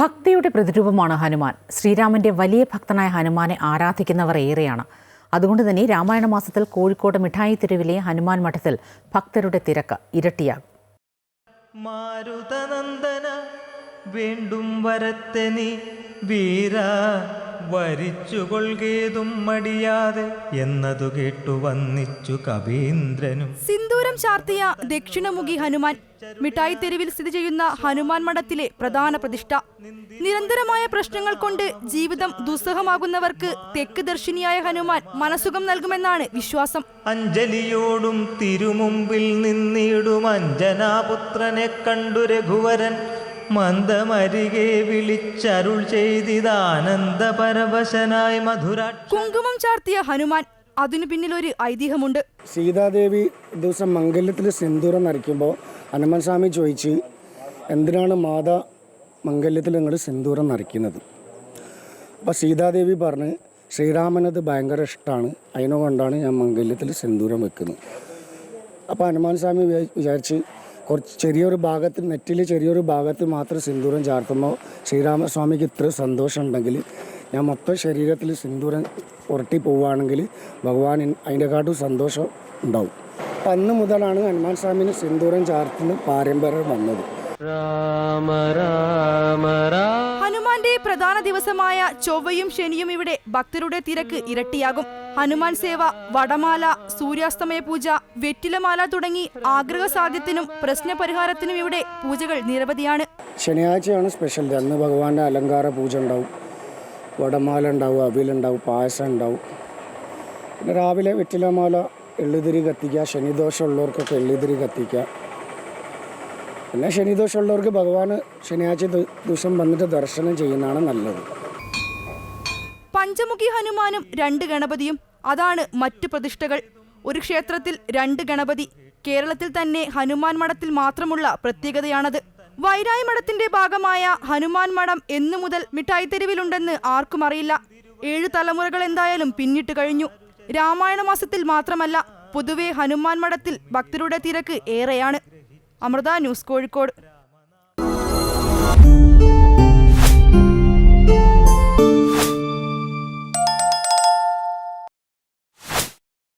ഭക്തിയുടെ പ്രതിരൂപമാണ് ഹനുമാൻ. ശ്രീരാമന്റെ വലിയ ഭക്തനായ ഹനുമാനെ ആരാധിക്കുന്നവർ ഏറെയാണ്. അതുകൊണ്ട് തന്നെ രാമായണ മാസത്തിൽ കോഴിക്കോട് മിഠായി തെരുവിലെ ഹനുമാൻ മഠത്തിൽ ഭക്തരുടെ തിരക്ക് ഇരട്ടിയാകും. വരത്തെ നീ വീര. വരിച്ചുകൊള്ളുകേതും മടിയാതെ എന്നതു കേട്ടു വന്നിച്ചു കവീന്ദ്രനും. സിന്ദൂരം ചാർത്തിയ ദക്ഷിണമുഖി ഹനുമാൻ മിഠായി തെരുവിൽ സ്ഥിതി ചെയ്യുന്ന ഹനുമാൻ മഠത്തിലെ പ്രധാന പ്രതിഷ്ഠ. നിരന്തരമായ പ്രശ്നങ്ങൾ കൊണ്ട് ജീവിതം ദുസ്സഹമാകുന്നവർക്ക് തെക്ക് ദർശിനിയായ ഹനുമാൻ മനസുഖം നൽകുമെന്നാണ് വിശ്വാസം. അഞ്ജലിയോടും തിരുമുമ്പിൽ നിന്നിടും അഞ്ജനാപുത്രനെ കണ്ടു രഘുവരൻ. മന്ദമരികെ വിളിച്ചരുൾ ചെയ്തിതാനന്ദ പരവശനായി മധുരാക്ഷ കുങ്കുമം ചാർത്തിയ ഹനുമാൻ അതിനു പിന്നിൽ ഒരു ഐതിഹ്യമുണ്ട്. സീതാദേവി ദിവസം മംഗല്യത്തിൽ സിന്ദൂരം നരയ്ക്കുമ്പോൾ ഹനുമാൻ സ്വാമി ചോദിച്ച് എന്തിനാണ് മാതാ മംഗല്യത്തിൽ നിങ്ങൾ സിന്ദൂരം നരയ്ക്കുന്നത്? അപ്പോൾ സീതാദേവി പറഞ്ഞ് ശ്രീരാമനത് ഭയങ്കര ഇഷ്ടമാണ് അതിനുകൊണ്ടാണ് ഞാൻ മംഗല്യത്തിൽ സിന്ദൂരം വെക്കുന്നത്. അപ്പോൾ ഹനുമാൻ സ്വാമി വിചാ- വിചാരിച്ച് കുറച്ച് ചെറിയൊരു ഭാഗത്ത് നെറ്റിൽ ചെറിയൊരു ഭാഗത്ത് മാത്രം സിന്ദൂരം ചാർത്തുമ്പോൾ ശ്രീരാമസ്വാമിക്ക് ഇത്ര സന്തോഷം ഉണ്ടെങ്കിൽ ഞാൻ മൊത്തം ശരീരത്തിൽ സിന്ദൂരം ഉരട്ടി പോവുകയാണെങ്കിൽ ഭഗവാൻ അതിന്റെക്കാട്ടും സന്തോഷം ഉണ്ടാവും. അപ്പം അന്ന് മുതലാണ് ഹനുമാൻ സ്വാമിന് സിന്ദൂരം ചാർത്തുന്ന പാരമ്പര്യം വന്നത്. ഹനുമാന്റെ പ്രധാന ദിവസമായ ചൊവ്വയും ശനിയും ഇവിടെ ഭക്തരുടെ തിരക്ക് ഇരട്ടിയാകും. ഹനുമാൻ സേവ വടമാല സൂര്യാസ്തമയ പൂജ വെറ്റിലമാല തുടങ്ങി ആഗ്രഹ സാധ്യത്തിനും പ്രശ്നപരിഹാരത്തിനും ഇവിടെ പൂജകൾ നിരവധിയാണ്. ശനിയാഴ്ചയാണ് സ്പെഷ്യൽ അന്ന് ഭഗവാന്റെ അലങ്കാര പൂജ ഉണ്ടാവും. വടമാല ഉണ്ടാവും അവിലുണ്ടാവും പായസം ഉണ്ടാവും. പിന്നെ രാവിലെ വെറ്റിലമാല എള്ളുതിരി കത്തിക്കുക ശനിദോഷമുള്ളവർക്കൊക്കെ എള്ളുതിരി കത്തിക്കുക. പിന്നെ ശനിദോഷമുള്ളവർക്ക് ഭഗവാൻ ശനിയാഴ്ച ദിവസം വന്നിട്ട് ദർശനം ചെയ്യുന്നതാണ് നല്ലത്. പഞ്ചമുഖി ഹനുമാനും രണ്ട് ഗണപതിയും അതാണ് മറ്റു പ്രതിഷ്ഠകൾ. ഒരു ക്ഷേത്രത്തിൽ രണ്ട് ഗണപതി കേരളത്തിൽ തന്നെ ഹനുമാൻ മഠത്തിൽ മാത്രമുള്ള പ്രത്യേകതയാണത്. വൈരായി മഠത്തിന്റെ ഭാഗമായ ഹനുമാൻ മഠം എന്നു മുതൽ മിഠായി തെരുവിലുണ്ടെന്ന് ആർക്കും അറിയില്ല. ഏഴ് തലമുറകൾ എന്തായാലും പിന്നിട്ട് കഴിഞ്ഞു. രാമായണ മാസത്തിൽ മാത്രമല്ല പൊതുവെ ഹനുമാൻ മഠത്തിൽ ഭക്തരുടെ തിരക്ക് ഏറെയാണ്. അമൃത ന്യൂസ് കോഴിക്കോട്.